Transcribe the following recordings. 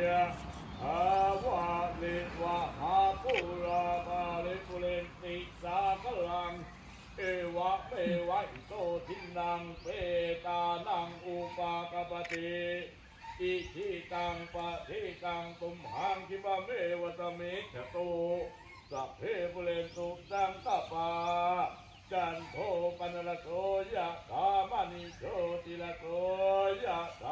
ยะหาวะเลวะหาปุราปาเลปุเรนติสากลัง เอวะเมวะอิโตทินังเปตานังอุปากปปติอิทิตังปะทิตังตุมหังคิปะเมวะตะเมขะโตสัพเพปุเรนตุสังกปาจันโทปนละโสยะธามณิโชติละโสยะธา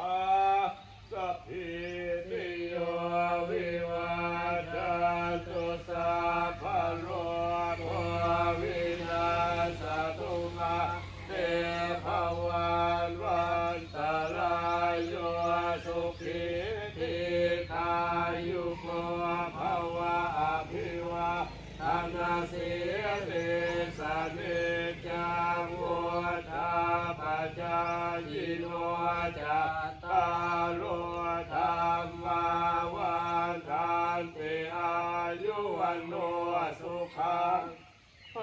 วันตรายโยสุขีติคายุโกภวะอภิวาทานาสิเรสเนจังวุฒาปัจจายโนจัตตาโลธรรมาวันทันติอายุวันโนสุขังพ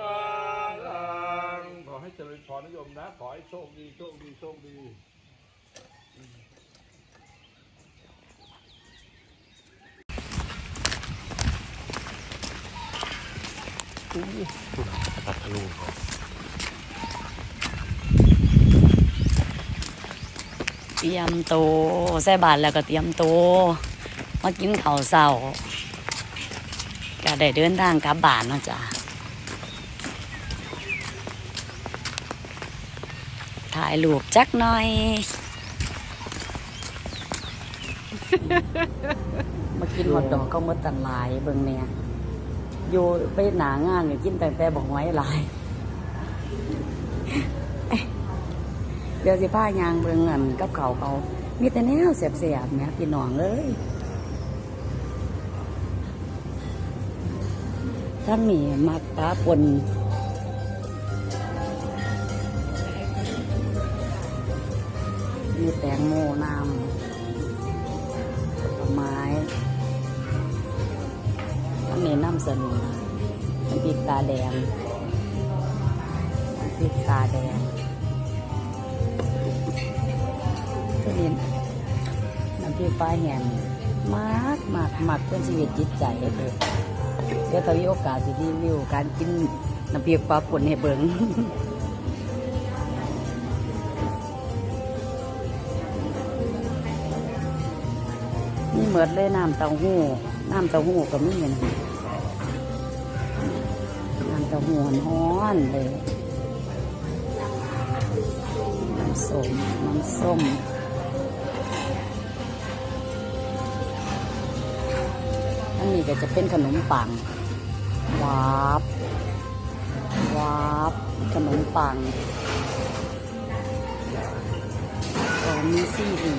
ลังขอให้เจริญพรนิยมนะ ขอให้โชคดี โชคดี โชคดี พัทลุงเตรียมโตวใส่บาตรแล้วก็เตรียมโตวมากินข้าวเช้าก็ได้เดินทางกลับบ้านเนาะจ้ะถ่ายรูปจักหน่อย มากินหอดดอกก็มาตันหลายเบิ่งเนี่ยอยู่ไปหนางานอยู่กินแต่แต่บอกไว้หลาย เดี๋ยวสิพายางเบิ่งเงินกับเขาเขามีแต่แนวเสียบๆเนี่ยพี่น้องเอ้ยถ้ามีมักปลาปนมีแตงโมน้ำ ไม้ถ้ามีน้ำเสนอน้ำพริกตาแดงน้ำพริกตาแดงทุเรียนน้ำพริกปลาแห้งมากมากมากเป็นชีวิตจิตใจเลยเดี๋ยวถ้ามีโอกาสสิรีวิวการกินน้ำพริกปลาป่นให้เบิ่ง เหมือนเลยน้ำเต้าหู้น้ำเต้าหู้ก็ไมีนะน้ำเต้าหู้ฮ้อนเลยน้ำส้มน้ำส้มอันนี้ก็จะเป็นขนมปังวาบวาบขนมปังก็มีซี่ดี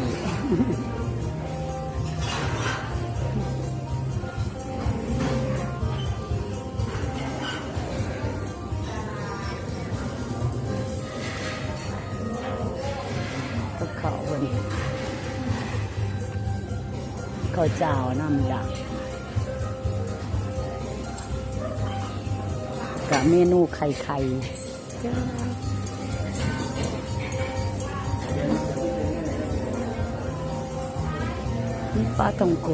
ข้าวเจ้าน้ำดักกับเมนูไข่ไข่นี่ปลาตองโก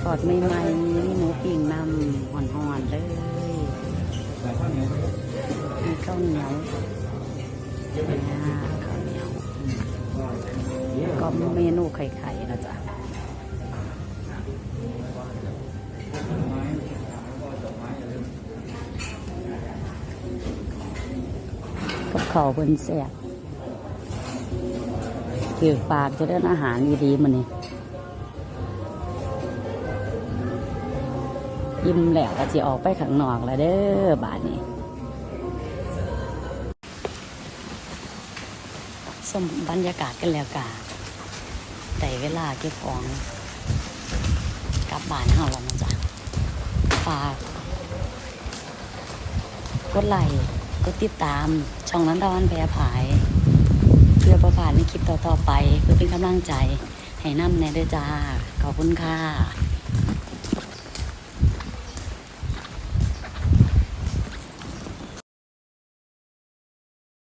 ทอดใหม่ๆนี่หมูปิ้งน้ำห่อนๆเลยมีข้าวเหนียวข้าวเหนียวก็เมนูไข่ๆ นะจ๊ะกับข้าวเพิ่นแซ่บถือปากจะได้อาหารดีๆมันนี่ยิ้มแล้วก็จะออกไปข้างนอกแล้วเด้อบาดนี้ชมบรรยากาศกันแล้วกา แต่เวลาเก็บของกลับบ้านเฮาแล้วนะจ๊ะฝากกดไลค์กดติดตามช่องน้ำตาวันแพรผาย เพื่อประผ่านในคลิปต่อๆไป เพื่อเป็นกำลังใจ ให้น้ำแน่ด้วยจ้า ขอบคุณค่ะ